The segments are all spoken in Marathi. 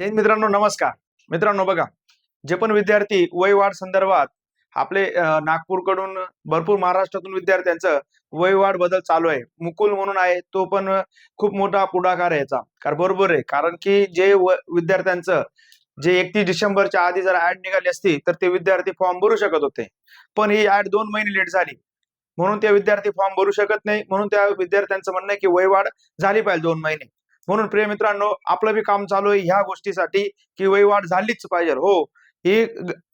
जय मित्रांनो नमस्कार. मित्रांनो बघा जे पण विद्यार्थी वय वाढ संदर्भात आपले नागपूरकडून भरपूर महाराष्ट्रातून विद्यार्थ्यांचं वय वाढ बदल चालू आहे. मुकुल म्हणून आहे तो पण खूप मोठा पुढाकार आहे याचा. कारण बरोबर आहे कारण की जे विद्यार्थ्यांचं जे एकतीस डिसेंबरच्या आधी जर ऍड निघाली असती तर ते विद्यार्थी फॉर्म भरू शकत होते. पण ही ऍड दोन महिने लेट झाली. म्हणून ते विद्यार्थी फॉर्म भरू शकत नाही. म्हणून त्या विद्यार्थ्यांचं म्हणणं आहे की वयवाढ झाली पाहिजे दोन महिने. म्हणून प्रिय मित्रांनो आपलं बी काम चालू आहे ह्या गोष्टीसाठी की वहिवाट झालीच पाहिजे. हो ही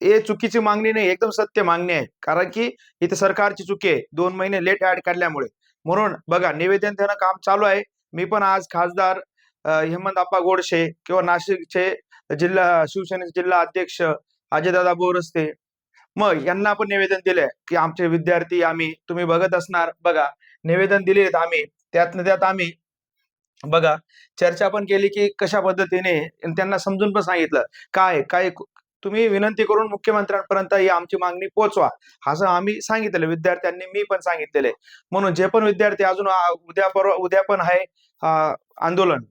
हे चुकीची मागणी नाही एकदम सत्य मागणी आहे. कारण की इथे सरकारची चुकी आहे. दोन महिने लेट ऍड काढल्यामुळे. म्हणून बघा निवेदन देणं काम चालू आहे. मी पण आज खासदार हेमंत आप्पा गोडशे किंवा नाशिकचे जिल्हा शिवसेनेचे जिल्हा अध्यक्ष अजयदादा बोरस्ते मग यांना पण निवेदन दिलंय की आमचे विद्यार्थी आम्ही तुम्ही बघत असणार. बघा निवेदन दिलेत आम्ही. त्यातनं त्यात आम्ही बघा चर्चा पण केली की कशा पद्धतीने त्यांना समजून पण सांगितलं. काय काय तुम्ही विनंती करून मुख्यमंत्र्यांपर्यंत ही आमची मागणी पोहोचवा. असं आम्ही सांगितलेलं विद्यार्थ्यांनी मी पण सांगितलेले. म्हणून जे पण विद्यार्थी अजून उद्या परवा उद्या पण आहे आंदोलन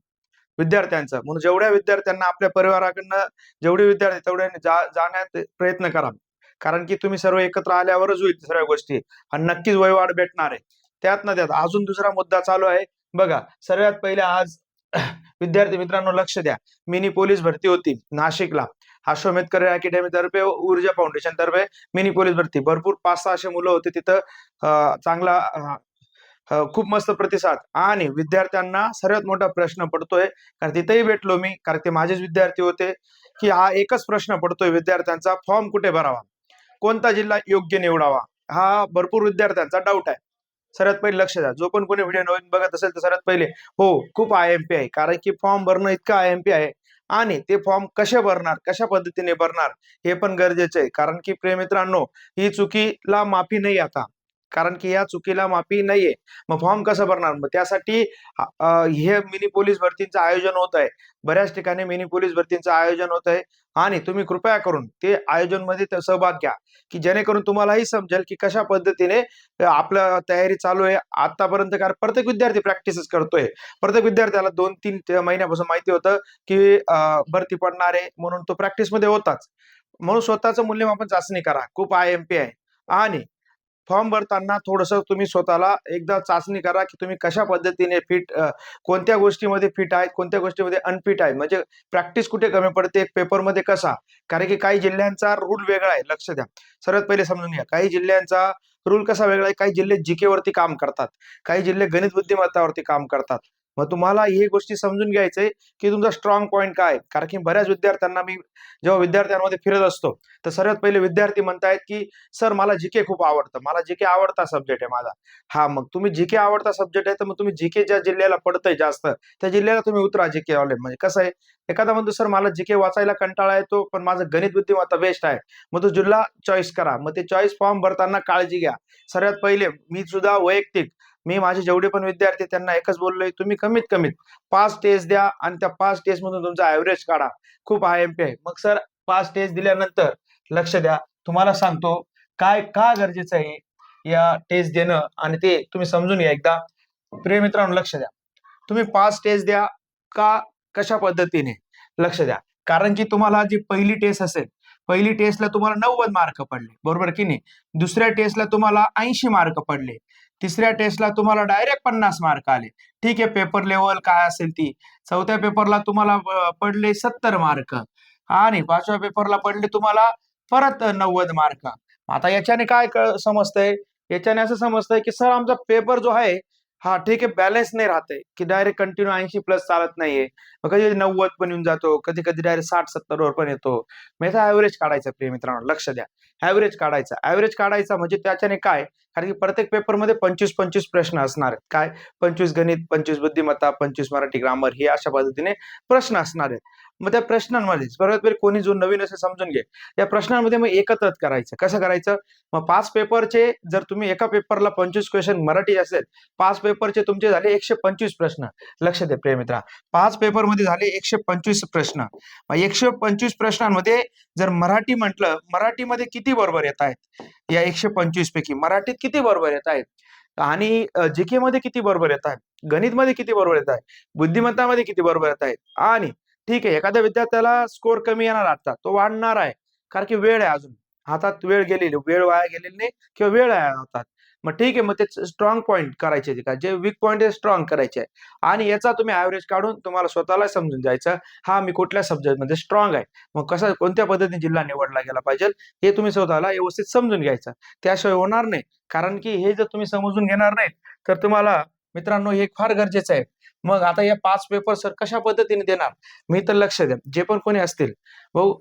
विद्यार्थ्यांचं. म्हणून जेवढ्या विद्यार्थ्यांना आपल्या परिवाराकडनं जेवढे विद्यार्थी तेवढ्या जा जाण्यात प्रयत्न करा. कारण की तुम्ही सर्व एकत्र आल्यावरच होईल सर्व गोष्टी. आणि नक्कीच वयवाढ भेटणार आहे. त्यात ना त्यात अजून दुसरा मुद्दा चालू आहे. बघा सर्वात पहिले आज विद्यार्थी मित्रांनो लक्ष द्या. मिनी पोलीस भरती होती नाशिकला. अश्वमेध करिअर अकॅडमी तर्फे ऊर्जा फाउंडेशन तर्फे मिनी पोलीस भरती. भरपूर पाच सहाशे मुलं होते तिथं चांगला खूप मस्त प्रतिसाद. आणि विद्यार्थ्यांना सर्वात मोठा प्रश्न पडतोय कारण तिथेही भेटलो मी कारण ते माझेच विद्यार्थी होते की हा एकच प्रश्न पडतोय विद्यार्थ्यांचा फॉर्म कुठे भरावा? कोणता जिल्हा योग्य निवडावा? हा भरपूर विद्यार्थ्यांचा डाऊट आहे. सर्वात पहिले लक्ष द्या. जो पण कोणी व्हिडिओ नवीन बघत असेल तर सर्वात पहिले हो खूप आय एम पी आहे. कारण की फॉर्म भरणं इतकं आय एम पी आहे. आणि ते फॉर्म कसे भरणार कशा पद्धतीने भरणार हे पण गरजेचं आहे. कारण की प्रेमित्रांनो ही चुकीला माफी नाही आता. कारण की या चुकीला माफी नाहीये. मग फॉर्म कसं भरणार? मग त्यासाठी हे मिनी पोलीस भरतींचं आयोजन होत आहे. बऱ्याच ठिकाणी मिनी पोलीस भरतींचं आयोजन होत आहे. आणि तुम्ही कृपया करून ते आयोजनमध्ये सहभाग घ्या. की जेणेकरून तुम्हालाही समजेल की कशा पद्धतीने आपलं तयारी चालू आहे. आतापर्यंत कारण प्रत्येक विद्यार्थी प्रॅक्टिसच करतोय. प्रत्येक विद्यार्थ्याला दोन तीन महिन्यापासून माहिती होतं की भरती पडणार आहे म्हणून तो प्रॅक्टिसमध्ये होताच. म्हणून स्वतःचं मूल्यमापन चाचणी करा. खूप आय एम पी आहे. आणि फॉर्म भरताना थोडस तुम्ही स्वतःला एकदा चाचणी करा की तुम्ही कशा पद्धतीने फिट कोणत्या गोष्टीमध्ये फिट आहेत कोणत्या गोष्टीमध्ये अनफिट आहे म्हणजे प्रॅक्टिस कुठे कमी पडते पेपरमध्ये कसा? कारण की काही जिल्ह्यांचा रूल वेगळा आहे लक्ष द्या. सर्वात पहिले समजून घ्या. काही जिल्ह्यांचा रूल कसा वेगळा आहे काही जिल्हे जीके वरती काम करतात. काही जिल्हे गणित बुद्धिमत्तावरती काम करतात. मग तुम्हाला हे गोष्टी समजून घ्यायचंय की तुमचा स्ट्रॉंग पॉईंट काय? कारण की बऱ्याच विद्यार्थ्यांना मी जेव्हा विद्यार्थ्यांमध्ये फिरत असतो तर सर्वात पहिले विद्यार्थी म्हणतायत की सर मला जीके खूप आवडतं. मला जीके आवडता सब्जेक्ट आहे माझा. हा मग तुम्ही जीके आवडता सब्जेक्ट आहे तर मग तुम्ही जीके ज्या जिल्ह्याला पडतंय जास्त त्या जिल्ह्याला तुम्ही उतरा जीके वाले. म्हणजे कसं आहे एखादा म्हणतो सर मला जीके वाचायला कंटाळा येतो पण माझं गणित बुद्धिमत्ता बेस्ट आहे. मग तो जिल्हा चॉईस करा. मग ते चॉईस फॉर्म भरताना काळजी घ्या. सर्वात पहिले मी सुद्धा वैयक्तिक मी माझे जेवढे पण विद्यार्थी त्यांना एकच बोललोय तुम्ही कमीत कमीत पाच टेस्ट द्या आणि त्या पाच टेस्ट मधून तुमचा ऍव्हरेज काढा. खूप आय एम पी आहे. मग सर पाच टेस्ट दिल्यानंतर लक्ष द्या. तुम्हाला सांगतो काय का गरजेचं आहे या टेस्ट देणं? आणि ते तुम्ही समजून घ्या एकदा. प्रिय मित्रांनो लक्ष द्या. तुम्ही पाच टेस्ट द्या का कशा पद्धतीने? लक्ष द्या. कारण की तुम्हाला जी पहिली टेस्ट असेल पहिली टेस्टला तुम्हाला नव्वद मार्क पडले. बरोबर की नाही? दुसऱ्या टेस्टला तुम्हाला ऐंशी मार्क पडले. तिसऱ्या टेस्टला तुम्हाला डायरेक्ट पन्नास मार्क आले. ठीक आहे पेपर लेवल काय असेल ती. चौथ्या पेपरला तुम्हाला पडले सत्तर मार्क आणि पाचव्या पेपरला पडले तुम्हाला परत नव्वद मार्क आता याच्याने काय समजतंय? याच्याने असं समजतंय की सर आमचा पेपर जो आहे हा ठीक आहे बॅलन्स नाही राहते की डायरेक्ट कंटिन्यू ऐंशी प्लस चालत नाहीये. मग कधी नव्वद पण येऊन जातो कधी कधी डायरेक्ट साठ सत्तर वर पण येतो. मग याचा ऍव्हरेज काढायचा प्रिय मित्रांनो लक्ष द्या. ऍव्हरेज काढायचा. ऍव्हरेज काढायचा म्हणजे त्याच्याने काय? कारण की प्रत्येक पेपरमध्ये पंचवीस पंचवीस प्रश्न असणार आहेत. काय? पंचवीस गणित पंचवीस बुद्धिमत्ता पंचवीस मराठी ग्रामर हे अशा पद्धतीने प्रश्न असणार आहेत. मग त्या प्रश्नांमध्ये सर्वात पहिले कोणी जो नवीन असेल समजून घे. या प्रश्नांमध्ये मग एकत्र करायचं. कसं करायचं? मग पाच पेपरचे जर तुम्ही एका पेपरला पंचवीस क्वेश्चन मराठी असेल पाच पेपरचे तुमचे झाले एकशे पंचवीस प्रश्न. लक्ष दे प्रेमित्रा पाच पेपरमध्ये झाले एकशे पंचवीस प्रश्न. मग एकशे पंचवीस प्रश्नांमध्ये जर मराठी म्हटलं मराठीमध्ये किती बरोबर येत आहेत? या एकशे पंचवीस पैकी मराठीत किती बरोबर येत आहेत? आणि जीके मध्ये किती बरोबर येत आहे गणित मध्ये किती बरोबर येत आहे बुद्धिमत्तामध्ये किती बरोबर येत आहे आणि ठीक आहे एखाद्या विद्यार्थ्याला स्कोर कमी येणार आता तो वाढणार आहे कारण की वेळ आहे अजून. हातात वेळ गेलेली वेळ वाया गेलेली नाही किंवा वेळ आहे हातात. मग ठीक आहे मग ते स्ट्रॉंग पॉईंट करायचे का जे वीक पॉईंट आहे स्ट्रॉंग करायचे आहे. आणि याचा तुम्ही ऍव्हरेज काढून तुम्हाला स्वतःला समजून जायचं हा मी कुठल्या सब्जेक्टमध्ये स्ट्रॉंग आहे. मग कसा कोणत्या पद्धतीने जिल्हा निवडला गेला पाहिजे हे तुम्ही स्वतःला व्यवस्थित समजून घ्यायचं. त्याशिवाय होणार नाही. कारण की हे जर तुम्ही समजून घेणार नाही तर तुम्हाला मित्रांनो हे फार गरजेचं आहे. मग आता या पाच पेपर सर कशा पद्धतीने देणार? मी तर लक्ष द्या जे पण कोणी असतील भाऊ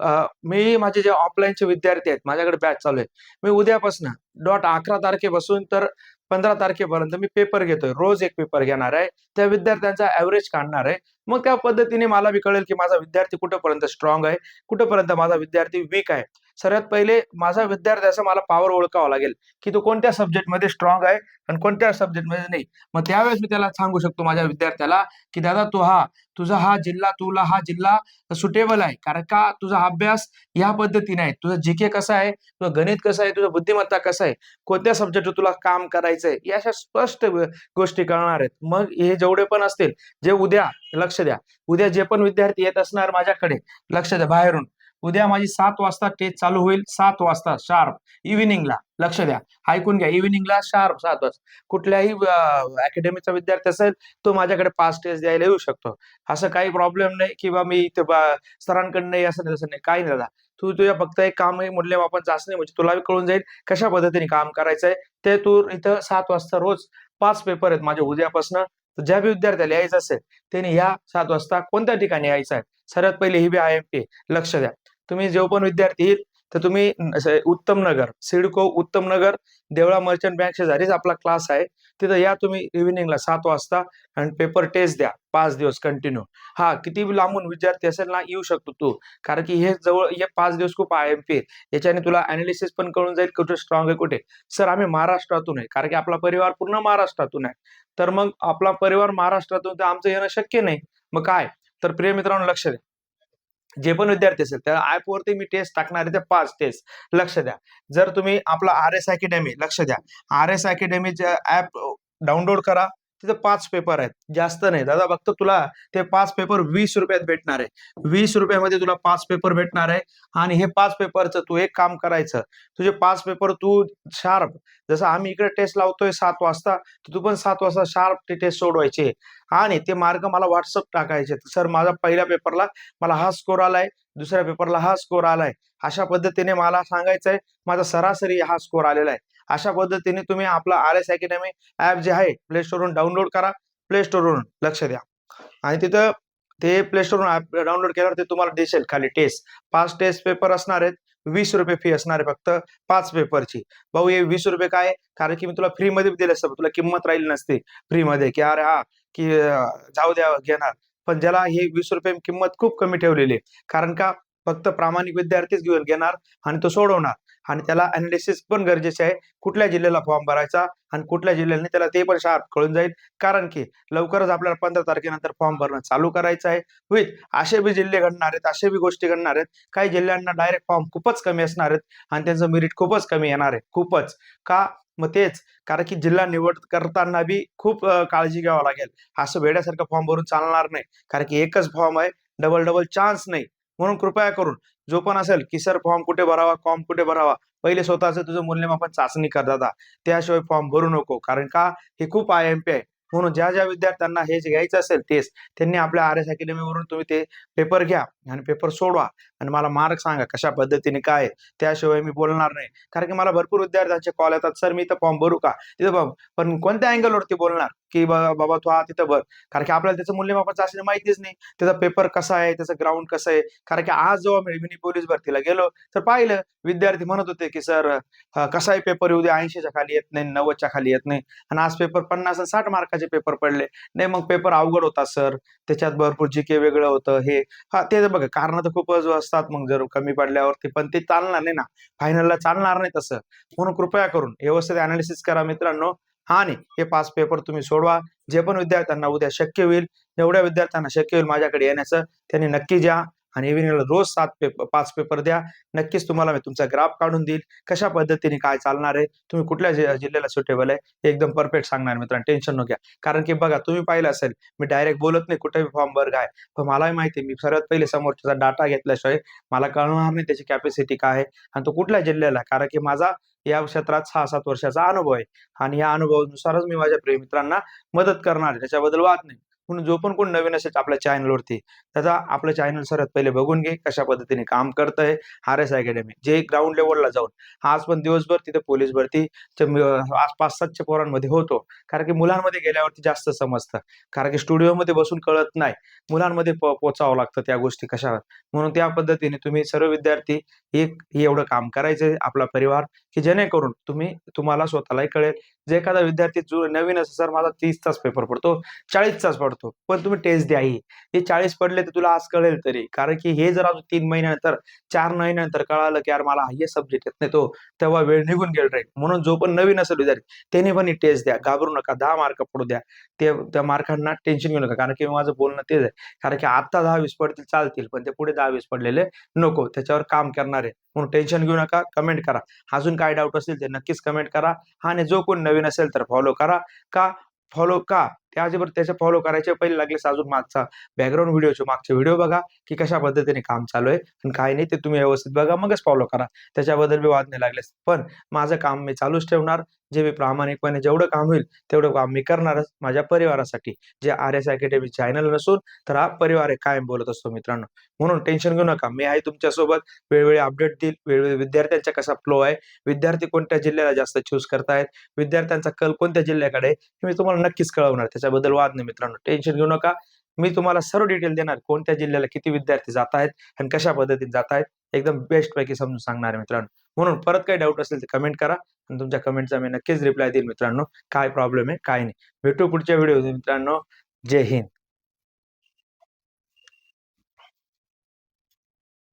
मी माझे जे ऑफलाईनचे विद्यार्थी आहेत माझ्याकडे बॅच चालू आहे मी उद्यापासून डॉट अकरा तारखेपासून तर पंधरा तारखेपर्यंत मी पेपर घेतोय. रोज एक पेपर घेणार आहे. त्या विद्यार्थ्यांचा ऍव्हरेज काढणार आहे. मग त्या पद्धतीने मला बी कळेल की माझा विद्यार्थी कुठेपर्यंत स्ट्रॉंग आहे कुठेपर्यंत माझा विद्यार्थी वीक आहे. सर्वात पहिले माझा विद्यार्थी असं मला पॉवर ओळखावा लागेल की तो कोणत्या सब्जेक्टमध्ये स्ट्रॉंग आहे आणि कोणत्या सब्जेक्टमध्ये नाही. मग त्यावेळेस मी त्याला सांगू शकतो माझ्या विद्यार्थ्याला की दादा तू हा तुझा हा जिल्हा तुला हा जिल्हा सुटेबल आहे. कारण का तुझा अभ्यास या पद्धतीने आहे. तुझं जीके कसं आहे? तुझं गणित कसं आहे? तुझं बुद्धिमत्ता कसं आहे? कोणत्या सब्जेक्ट तुला काम करायचंय या अशा स्पष्ट गोष्टी कळणार आहेत. मग हे जेवढे पण असतील जे उद्या लक्ष द्या. उद्या जे पण विद्यार्थी येत असणार माझ्याकडे लक्ष द्या बाहेरून. उद्या माझी सात वाजता टेस्ट चालू होईल. सात वाजता शार्प. इव्हिनिंगला. लक्ष द्या. ऐकून घ्या. इव्हिनिंगला शार्प सात वाजता कुठल्याही अकॅडमीचा विद्यार्थी असेल तो माझ्याकडे पाच टेस्ट द्यायला येऊ शकतो. असं काही प्रॉब्लेम नाही किंवा मी इथे सरांकडे नाही असं नाही तसं नाही. काही नाही दादा. तू तुझ्या फक्त एक काम आहे मूल्यमापन चाचणी म्हणजे तुला कळून जाईल कशा पद्धतीने काम करायचंय. ते तू इथं सात वाजता रोज पाच पेपर आहेत माझ्या उद्यापासून. ज्या बी विद्यार्थ्याला यायचं असेल त्यांनी या सात वाजता कोणत्या ठिकाणी यायचं आहे? सर्वात पहिले ही बी आय एम पी लक्ष द्या. तुम्ही जो पण विद्यार्थी येईल तर तुम्ही उत्तम नगर सिडको उत्तम नगर देवळा मर्चंट बँक शेजारीच आपला क्लास आहे. तिथं या तुम्ही इव्हिनिंगला सात वाजता आणि पेपर टेस्ट द्या पाच दिवस कंटिन्यू हा किती लांबून विद्यार्थी असेल ना येऊ शकतो तू. कारण की हे जवळ हे पाच दिवस खूप आय एम पी याच्याने तुला अनालिसिस पण कळून जाईल कुठे स्ट्रॉंग आहे कुठे. सर आम्ही महाराष्ट्रातून आहे कारण की आपला परिवार पूर्ण महाराष्ट्रातून आहे. तर मग आपला परिवार महाराष्ट्रातून तर आमचं येणं शक्य नाही. मग काय? तर प्रिय मित्रांनो लक्ष द्या. जे पण विद्यार्थी असेल त्या ॲपवरती मी टेस्ट टाकणार आहे त्या पाच टेस्ट लक्ष द्या. जर तुम्ही आपला आर एस अकॅडमी लक्ष द्या. आर एस अकॅडमीच्या ऍप डाउनलोड करा. तिथे पाच पेपर आहेत. जास्त नाही. दादा फक्त तुला ते पाच पेपर वीस रुपयात भेटणार आहे. वीस रुपयामध्ये तुला पाच पेपर भेटणार आहे. आणि हे पाच पेपरचं तू एक काम करायचं. तुझे पाच पेपर तू शार्प जसं आम्ही इकडे टेस्ट लावतोय सात वाजता तर तू पण सात वाजता शार्प ते टेस्ट सोडवायचे. आणि ते मार्क मला व्हॉट्सअप टाकायचे. सर माझा पहिल्या पेपरला मला हा स्कोर आलाय दुसऱ्या पेपरला हा स्कोर आलाय. अशा पद्धतीने मला सांगायचंय माझा सरासरी हा स्कोर आलेला आहे. अशा पद्धतीने तुम्ही आपला आर एस अकॅडमी ऍप जे आहे प्ले स्टोरवरून डाउनलोड करा. प्ले स्टोरवरून लक्ष द्या. आणि तिथं ते प्ले स्टोरवरून ऍप डाउनलोड केल्यावर ते तुम्हाला दिसेल खाली टेस्ट. पाच टेस्ट पेपर असणार आहेत. वीस रुपये फी असणार आहे फक्त पाच पेपरची. भाऊ हे वीस रुपये काय? कारण की मी तुला फ्री मध्ये दिले असतं. तुला किंमत राहिली नसते फ्री मध्ये की अरे हा की जाऊ द्या घेणार. पण ज्याला हे वीस रुपये किंमत खूप कमी ठेवलेली आहे. कारण का? फक्त प्रामाणिक विद्यार्थीच घेऊन घेणार आणि तो सोडवणार. आणि त्याला अनालिसिस पण गरजेचे आहे. कुठल्या जिल्ह्याला फॉर्म भरायचा आणि कुठल्या जिल्ह्याने त्याला ते पण शार्प कळून जाईल. कारण की लवकरच आपल्याला पंधरा तारखेनंतर फॉर्म भरणं चालू करायचं आहे. होईल असे बी जिल्हे घडणार आहेत असे बी गोष्टी घडणार आहेत. काही जिल्ह्यांना डायरेक्ट फॉर्म खूपच कमी असणार आहेत आणि त्यांचं मेरिट खूपच कमी येणार आहे. खूपच. का? मग तेच. कारण की जिल्हा निवड करताना बी खूप काळजी घ्यावं लागेल. असं वेड्यासारखं फॉर्म भरून चालणार नाही. कारण की एकच फॉर्म आहे. डबल डबल चान्स नाही. म्हणून कृपया करून जो पण असेल की सर फॉर्म कुठे भरावा फॉर्म कुठे भरावा पहिले स्वतःचं तुझं मूल्यमापन चाचणी कर दादा. त्याशिवाय फॉर्म भरू नको. कारण का? हे खूप आय एम पी आहे. म्हणून ज्या ज्या विद्यार्थ्यांना हे जे घ्यायचं असेल तेच त्यांनी आपल्या आर एस अकॅडमीवरून तुम्ही ते पेपर घ्या आणि पेपर सोडवा. आणि मला मार्क सांगा कशा पद्धतीने काय त्याशिवाय मी बोलणार नाही. कारण की मला भरपूर विद्यार्थ्यांचे कॉल येतात सर मी इथं फॉर्म भरू का? तिथं पण कोणत्या अँगल वरती बोलणार? की बाबा तू हा तिथं भर. कारण की आपल्याला त्याचं मूल्यमापन चाचणी माहितीच नाही. त्याचा पेपर कसा आहे त्याचं ग्राउंड कसं आहे. कारण की आज जेव्हा मी मिनी पोलीस भरतीला गेलो तर पाहिलं विद्यार्थी म्हणत होते की सर कसाही पेपर येऊ दे ऐंशीच्या खाली येत नाही नव्वदच्या खाली येत नाही. आणि आज पेपर पन्नास आणि साठ मार्काचे पेपर पडले. नाही मग पेपर अवघड होता सर. त्याच्यात भरपूर जी के वेगळं होतं हे. हा ते बघा कारण तर खूपच असतात मग जर कमी पडल्यावरती. पण ते चालणार नाही ना. फायनलला चालणार नाही तसं. म्हणून कृपया करून व्यवस्थित अनालिसिस करा मित्रांनो. आणि हे पाच पेपर तुम्ही सोडवा. जे पण विद्यार्थ्यांना उद्या शक्य होईल एवढ्या विद्यार्थ्यांना शक्य होईल माझ्याकडे येण्याचं त्यांनी नक्की द्या आणि इव्हिनिंगला रोज सात पेपर पाच पेपर द्या. नक्कीच तुम्हाला मी तुमचा ग्राफ काढून देईल. कशा पद्धतीने काय चालणार आहे तुम्ही कुठल्या जिल्ह्याला सुटेबल आहे एकदम परफेक्ट सांगणार मित्रांनो. टेन्शन नको घ्या. कारण की बघा तुम्ही पाहिलं असेल मी डायरेक्ट बोलत नाही कुठेही फॉर्म भर काय. पण मलाही माहिती मी सर्वात पहिले समोरचा डाटा घेतल्याशिवाय मला कळणार नाही त्याची कॅपॅसिटी काय आहे. आणि तो कुठल्या जिल्ह्याला आहे. कारण की माझा या क्षेत्रात सहा सात वर्षाचा अनुभव आहे. आणि या अनुभवानुसारच मी माझ्या प्रिय मित्रांना मदत करणार आहे. त्याच्याबद्दल वाद नाही. म्हणून जो पण कोण नवीन असेल आपल्या चॅनलवरती त्याचा आपलं चॅनल सर्वात पहिले बघून घे कशा पद्धतीने काम करतंय आर एस अकॅडमी जे ग्राउंड लेवलला जाऊन. आज पण दिवसभर तिथे पोलीस भरती आज पाच सातच्या पोरांमध्ये होतो. कारण की मुलांमध्ये गेल्यावरती जास्त समजतं. कारण की स्टुडिओमध्ये बसून कळत नाही. मुलांमध्ये प- पोचावं लागतं त्या गोष्टी कशा म्हणून त्या पद्धतीने तुम्ही सर्व विद्यार्थी एक एवढं काम करायचंय आपला परिवार की जेणेकरून तुम्ही तुम्हाला स्वतःलाही कळेल. जे एखादा विद्यार्थी जो नवीन असेल सर माझा तीस तास पेपर पडतो चाळीस तास पडतो. पण तुम्ही टेस्ट द्या ही. हे चाळीस पडले तर तुला आज कळेल तरी. कारण की हे जर अजून तीन महिन्यानंतर चार महिन्यानंतर कळालं की यार मला हे सब्जेक्ट येत नाही तो तेव्हा वेळ निघून गेल रे म्हणून जो पण नवीन असेल विद्यार्थी त्याने पण टेस्ट द्या. घाबरू नका. दहा मार्क पडू द्या. ते त्या मार्कांना टेन्शन घेऊ नका. कारण की माझं बोलणं तेच आहे. कारण की आता दहा वीस पडतील चालतील. पण ते पुढे दहा वीस पडलेले नको. त्याच्यावर काम करणार. आहे म्हणून टेन्शन घेऊ नका. कमेंट करा. अजून काय डाऊट असेल ते नक्कीच कमेंट करा. आणि जो कोण नवीन असेल तर फॉलो करा. का? फॉलो का? त्याचबरोबर त्याच्या फॉलो करायचे. पहिले लागलेस अजून मागचा बॅकग्राऊंड व्हिडिओचे मागचे व्हिडिओ बघा की कशा पद्धतीने काम चालू आहे. आणि काय नाही ते तुम्ही व्यवस्थित बघा मगच फॉलो करा. त्याच्याबद्दल मी वाद नाही लागलेस पण माझं काम मी चालूच ठेवणार. जे मी प्रामाणिकपणे जेवढं काम होईल तेवढं काम मी करणारच. माझ्या परिवारासाठी. जे आर एस अकॅडमी चॅनल नसून तर हा परिवार आहे कायम बोलत असतो मित्रांनो. म्हणून टेन्शन घेऊ नका. मी आहे तुमच्यासोबत. वेळोवेळी अपडेट देईल. वेळोवेळी विद्यार्थ्यांचा कसा फ्लो आहे? विद्यार्थी कोणत्या जिल्ह्याला जास्त चूज करतायत? विद्यार्थ्यांचा कल कोणत्या जिल्ह्याकडे आहे? हे मी तुम्हाला नक्कीच कळवणार. त्याच्याबद्दल वाद नाही मित्रांनो. टेन्शन घेऊ नका. मी तुम्हाला सर्व डिटेल देणार. कोणत्या जिल्ह्याला किती विद्यार्थी जात आहेत आणि कशा पद्धतीने जात आहेत एकदम बेस्ट पैकी समजून सांगणार आहे मित्रांनो. म्हणून परत काही डाऊट असेल तर कमेंट करा आणि तुमच्या कमेंटचा मी नक्कीच रिप्लाय देईल मित्रांनो. काय प्रॉब्लेम आहे काय नाही. भेटू पुढच्या व्हिडिओ मित्रांनो. जय हिंद.